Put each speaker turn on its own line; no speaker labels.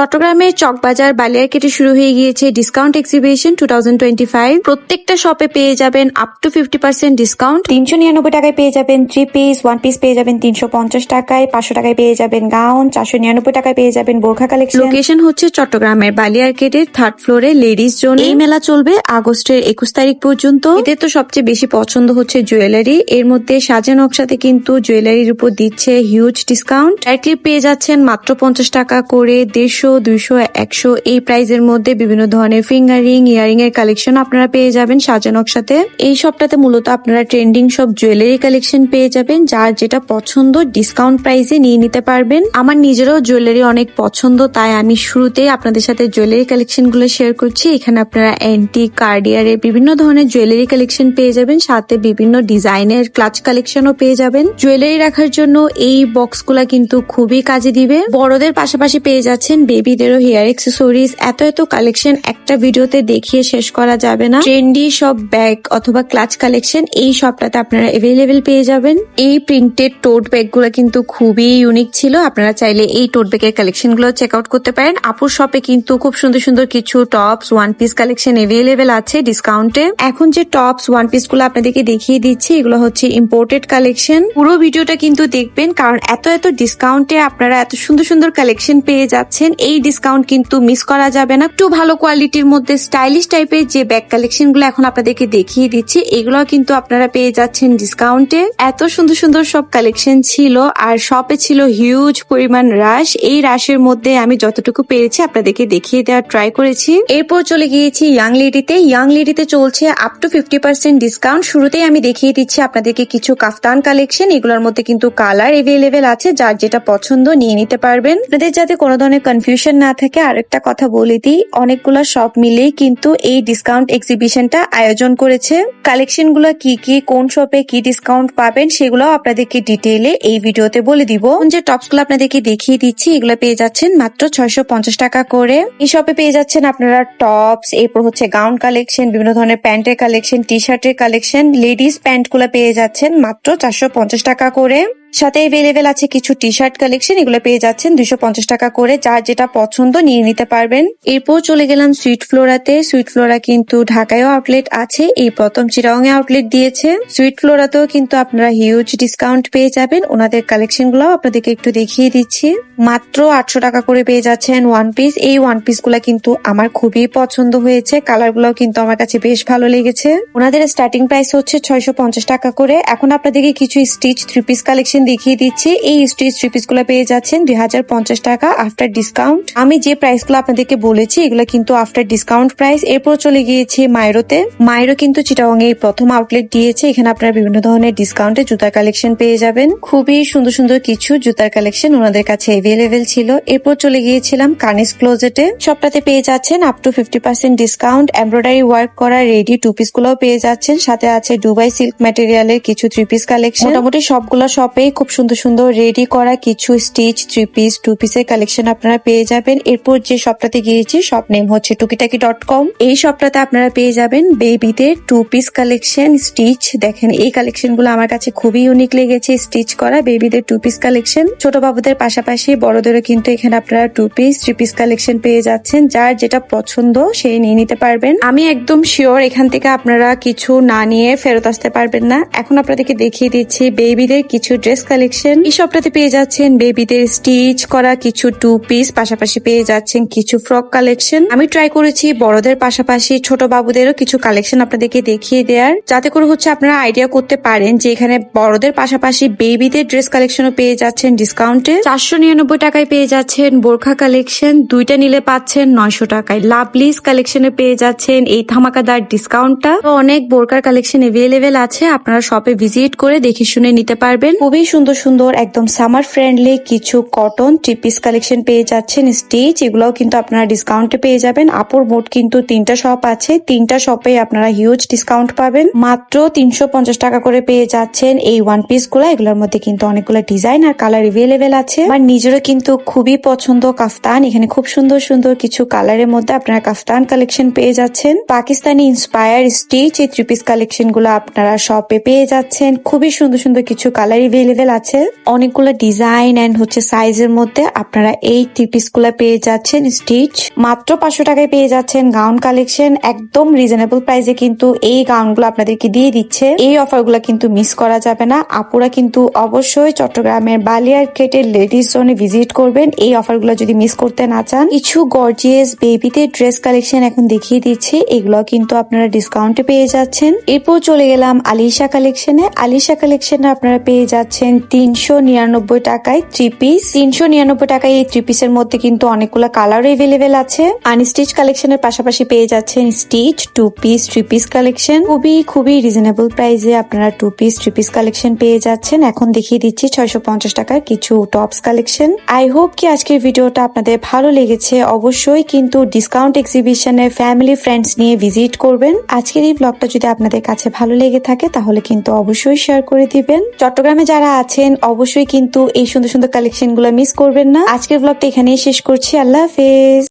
চট্টগ্রামের চকবাজার বালিয়ারকেটে শুরু হয়ে গিয়েছে ডিসকাউন্ট এক্সিবিশন টু প্রত্যেকটা শপে পেয়ে যাবেন up to fifty percent discount তিনশো নিরানব্বই টাকায় পেয়ে যাবেন থ্রি পিস ওয়ান পিস পেয়ে যাবেন তিনশো পঞ্চাশ টাকায়। পাঁচশো টাকায় পেয়ে যাবেন গাউন চারশো নিরানব্বই টাকায় পেয়ে যাবেন বোরখা কালেকশন লোকেশন হচ্ছে চট্টগ্রামের বালিয়ার বালিয়ারকেটের থার্ড ফ্লোরে লেডিস জোন এই মেলা চলবে আগস্টের একুশ তারিখ পর্যন্ত। এদের তো সবচেয়ে বেশি পছন্দ হচ্ছে জুয়েলারি এর মধ্যে সাজে নকশাতে কিন্তু জুয়েলারির উপর দিচ্ছে হিউজ ডিসকাউন্ট ডাইরেক্টলি পেয়ে যাচ্ছেন মাত্র পঞ্চাশ টাকা করে। দেড়শো দুইশো, একশো, এই প্রাইজের মধ্যে বিভিন্ন ধরনের ফিঙ্গারিং ইয়ারিং এর কালেকশন আপনারা পেয়ে যাবেন সাজে নকশাতে। এই সবটাতে মূলত আপনারা ট্রেন্ডিং সব জুয়েলারি কালেকশন পেয়ে যাবেন, যার যেটা পছন্দ ডিসকাউন্ট প্রাইসে নিয়ে নিতে পারবেন। আমার নিজেরও জুয়েলারি অনেক পছন্দ, তাই আমি শুরুতেই আপনাদের সাথে জুয়েলারি কালেকশনগুলো শেয়ার করছি। এখানে আপনারা অ্যান্টি কার্ডিয়ারের বিভিন্ন ধরনের জুয়েলারি কালেকশন পেয়ে যাবেন, সাথে বিভিন্ন ডিজাইনের ক্লাচ কালেকশনও পেয়ে যাবেন। জুয়েলারি রাখার জন্য এই বক্সগুলা কিন্তু খুবই কাজে দিবে। বড়দের পাশাপাশি পেয়ে যাচ্ছেন বেবিদেরও হেয়ার এক্সেসরিজ এত এত কালেকশন একটা ভিডিওতে দেখিয়ে শেষ করা যাবে না। ট্রেন্ডি সব ব্যাগ অথবা ক্লাচ কালেকশন এই সবটাতে আপনারা এভেলেবেল পেয়ে যাবেন। এই প্রিন্টেড টোট ব্যাগগুলো কিন্তু খুবই ইউনিক ছিল। আপনারা চাইলে এই টোট ব্যাগের কালেকশনগুলো চেক আউট করতে পারেন। আপুর শপে কিন্তু খুব সুন্দর সুন্দর কিছু tops one piece collection available আছে ডিসকাউন্টে এখন যে টপস ওয়ান পিসগুলো আপনাদেরকে দেখিয়ে দিচ্ছি, এগুলো হচ্ছে ইম্পোর্টেড কালেকশন পুরো ভিডিওটা কিন্তু দেখবেন, কারণ এত এত ডিসকাউন্টে আপনারা এত সুন্দর সুন্দর কালেকশন পেয়ে যাচ্ছেন। এই ডিসকাউন্ট কিন্তু মিস করা যাবে না। একটু ভালো কোয়ালিটির মধ্যে স্টাইলিশ টাইপের যে ব্যাগ কালেকশনগুলো এখন আপনাদেরকে দেখিয়ে দিচ্ছি এগুলো কিন্তু আপনারা পেয়ে যাচ্ছেন ডিসকাউন্টে এত সুন্দর সুন্দর সব কালেকশন ছিল আর শপে ছিল হিউজ পরিমাণ রাশ এই রাশের মধ্যে আমি যতটুকু পেরেছি আপনাদেরকে দেখিয়ে দেওয়ার ট্রাই করেছি। এরপর চলে গিয়েছি ইয়াং লেডিতে ইয়াং লেডিতে চলছে up to fifty percent discount শুরুতেই আমি দেখিয়ে দিচ্ছি আপনাদেরকে কিছু কাফতান কালেকশন এগুলোর মধ্যে কিন্তু কালার এভেলেবেল আছে, যার যেটা পছন্দ নিয়ে নিতে পারবেন। আপনাদের যাতে কোনো ধরনের কনফিউশন না থাকে আরেকটা কথা বলে দিই। অনেকগুলো শপ মিলেই কিন্তু এই ডিসকাউন্ট এক্সিবিশনটা আয়োজন করেছে। কালেকশনগুলো কি কি, কোন শপে কি ডিসকাউন্ট পাবেন, সেগুলো আপনাদেরকে ডিটেইলে এই ভিডিওতে বলে দিব। যে টপসগুলো আপনাদেরকে দেখিয়ে দিচ্ছি, এগুলো পেয়ে যাচ্ছেন মাত্র ছয়শো পঞ্চাশ টাকা করে। এই শপে পেয়ে যাচ্ছেন আপনারা টপস এরপর হচ্ছে গাউন কালেকশন বিভিন্ন ধরনের প্যান্টের কালেকশন টি শার্টের কালেকশন লেডিস প্যান্টগুলো পেয়ে যাচ্ছেন মাত্র চারশো পঞ্চাশ টাকা করে। সাথে এভেলেবেল আছে কিছু টি শার্ট কালেকশন এগুলো পেয়ে যাচ্ছেন দুশো পঞ্চাশ টাকা করে। যার যেটা পছন্দ নিয়ে নিতে পারবেন। এরপর চলে গেলাম সুইট ফ্লোরাতে সুইট ফ্লোরা কিন্তু ঢাকায়ও আউটলেট আছে। এই প্রথম চিরাং এ আউটলেট দিয়েছে। সুইট ফ্লোরাতেও কিন্তু আপনারা হিউজ ডিসকাউন্ট পেয়ে যাবেন। ওনাদের কালেকশনগুলো আপনাদেরকে একটু দেখিয়ে দিচ্ছি। মাত্র আটশো টাকা করে পেয়ে যাচ্ছেন ওয়ান পিস এই ওয়ান পিসগুলা কিন্তু আমার খুবই পছন্দ হয়েছে। কালারগুলো কিন্তু আমার কাছে বেশ ভালো লেগেছে। ওনাদের স্টার্টিং প্রাইস হচ্ছে ছয়শো পঞ্চাশ টাকা করে। এখন আপনাদেরকে কিছু স্টিচ থ্রি পিস কালেকশন দেখিয়ে দিচ্ছি। এই স্টিচ থ্রি পিসগুলো পেয়ে যাচ্ছেন দুই হাজার পঞ্চাশ টাকা আফটার ডিসকাউন্ট আমি যে প্রাইসগুলো আপনাদেরকে বলেছি, এগুলো কিন্তু আফটার ডিসকাউন্ট প্রাইস এরপর চলে গিয়েছি মাইরোতে মাইরো কিন্তু চিটাং এ প্রথম আউটলেট দিয়েছে। এখানে আপনারা বিভিন্ন ধরনের ডিসকাউন্টে জুতার কালেকশন পেয়ে যাবেন। খুবই সুন্দর সুন্দর কিছু জুতার কালেকশন ওনাদের কাছে এভেলেবেল ছিল। এরপর চলে গিয়েছিলাম কানিস ক্লোজেটে সবটাতে পেয়ে যাচ্ছেন up to fifty percent discount embroidery work করা রেডি টু পিস গুলোও পেয়ে যাচ্ছেন। সাথে আছে দুবাই সিল্ক ম্যাটেরিয়ালের কিছু থ্রি পিস কালেকশন মোটামুটি সবগুলো শপে খুব সুন্দর সুন্দর রেডি করা কিছু স্টিচ থ্রি পিস টু পিসের কালেকশন আপনারা পেয়ে যাবেন। এরপর যে শপটাতে গিয়েছি শপ নেম হচ্ছে টুকিটাকি ডট কম এই শপটাতে আপনারা পেয়ে যাবেন বেবিদের টু পিস কালেকশন স্টিচ দেখেন, এই কালেকশনগুলো আমার কাছে খুবই ইউনিক লেগেছে স্টিচ করা বেবিদের টু পিস কালেকশন ছোট বাবুদের পাশাপাশি বড়দেরও কিন্তু এখানে আপনারা two piece three piece collection পেয়ে যাচ্ছেন। যার যেটা পছন্দ, সেই নিয়ে নিতে পারবেন। আমি একদম শিওর এখান থেকে আপনারা কিছু না নিয়ে ফেরত আসতে পারবেন না। এখন আপনাদেরকে দেখিয়ে দিচ্ছি বেবিদের কিছু ড্রেস কালেকশন এই সবটাতে পেয়ে যাচ্ছেন বেবিদের স্টিচ করা কিছু টু পিস পাশাপাশি পেয়ে যাচ্ছেন কিছু ফ্রক কালেকশন আমি ট্রাই করেছি বড়দের পাশাপাশি ছোট বাবুদেরও কিছু কালেকশন আপনাদেরকে দেখিয়ে দেওয়ার যাতে করে হচ্ছে আপনারা আইডিয়া করতে পারেন যে এখানে বড়দের পাশাপাশি বেবিদের ড্রেস কালেকশনও পেয়ে যাচ্ছেন ডিসকাউন্টে চারশো নিরানব্বই টাকায় পেয়ে যাচ্ছেন বোরখা কালেকশন দুইটা নিলে পাচ্ছেন নয়শো টাকায়। লাভলিস কালেকশনে পেয়ে যাচ্ছেন এই ধামাকাদার ডিসকাউন্টটা অনেক বোরকার কালেকশন এভেলেবেল আছে, আপনারা শপে ভিজিট করে দেখে শুনে নিতে পারবেন। খুবই সুন্দর সুন্দর, একদম সামার ফ্রেন্ডলি কিছু কটন থ্রি পিস কালেকশন পেয়ে যাচ্ছেন স্টিচ এগুলোও কিন্তু আপনারা ডিসকাউন্টে পেয়ে যাবেন। আপুর মোট কিন্তু তিনটা শপ আছে। তিনটা শপে আপনারা হিউজ ডিসকাউন্ট পাবেন। মাত্র তিনশো পঞ্চাশ টাকা করে পেয়ে যাচ্ছেন এই ওয়ান পিসগুলো। এগুলোর মধ্যে কিন্তু অনেকগুলো ডিজাইন আর কালার এভেলেবেল আছে। আমার নিজেরও কিন্তু খুবই পছন্দ কাফতান। এখানে খুব সুন্দর সুন্দর কিছু কালারের মধ্যে আপনারা কাফতান কালেকশন পেয়ে যাচ্ছেন। পাকিস্তানি ইন্সপায়ার স্টিচ এই থ্রি পিস কালেকশনগুলো আপনারা শপে পেয়ে যাচ্ছেন। খুবই সুন্দর সুন্দর কিছু কালার এভেলেবেল অ্যাভেলেবেল আছে। অনেকগুলো ডিজাইন এন্ড হচ্ছে সাইজের মধ্যে আপনারা এই থ্রি পিসগুলা পেয়ে যাচ্ছেন। স্টিচ মাত্র পাঁচশো টাকায় পেয়ে যাচ্ছেন। গাউন কালেকশন একদম রিজনেবল প্রাইসে কিন্তু এই গাউনগুলো আপনাদেরকে দিয়ে দিচ্ছে। এই অফার অফারগুলো কিন্তু মিস করা যাবে না। আপুরা কিন্তু অবশ্যই চট্টগ্রামের বালিয়ার কেটের লেডিস জোনে ভিজিট করবেন। এই অফার অফারগুলো যদি মিস করতে না চান, কিছু গর্জিয়াস বেবিতে ড্রেস কালেকশন এখন দেখিয়ে দিচ্ছে। এগুলো কিন্তু আপনারা ডিসকাউন্টে পেয়ে যাচ্ছেন। এরপর চলে গেলাম আলিশা কালেকশনে আলিশা কালেকশনে আপনারা পেয়ে যাচ্ছেন তিনশো নিরানব্বই টাকায় থ্রি পিস তিনশো নিরানব্বই টাকায় এই থ্রি পিসের মধ্যে কিন্তু অনেকগুলো কালার এভেলেবেল আছে। আনস্টিচ কালেকশনের পাশাপাশি পেয়ে যাচ্ছেন stitch two piece three piece collection খুবই খুবই রিজনেবল প্রাইসে আপনারা two piece three piece collection পেয়ে যাচ্ছেন। এখন দেখিয়ে দিচ্ছি ছয়শো পঞ্চাশ টাকার কিছু টপস কালেকশন আই হোপ কি আজকের ভিডিওটা আপনাদের ভালো লেগেছে। অবশ্যই কিন্তু ডিসকাউন্ট এক্সিবিশনে ফ্যামিলি ফ্রেন্ডস নিয়ে ভিজিট করবেন। আজকের এই ব্লগটা যদি আপনাদের কাছে ভালো লেগে থাকে, তাহলে কিন্তু অবশ্যই শেয়ার করে দিবেন। চট্টগ্রামে যারা আছেন, অবশ্যই কিন্তু এই সুন্দর সুন্দর কালেকশন মিস করবেন না। আজকের ব্লগটা এখানেই শেষ করছি। আল্লাহ হাফেজ।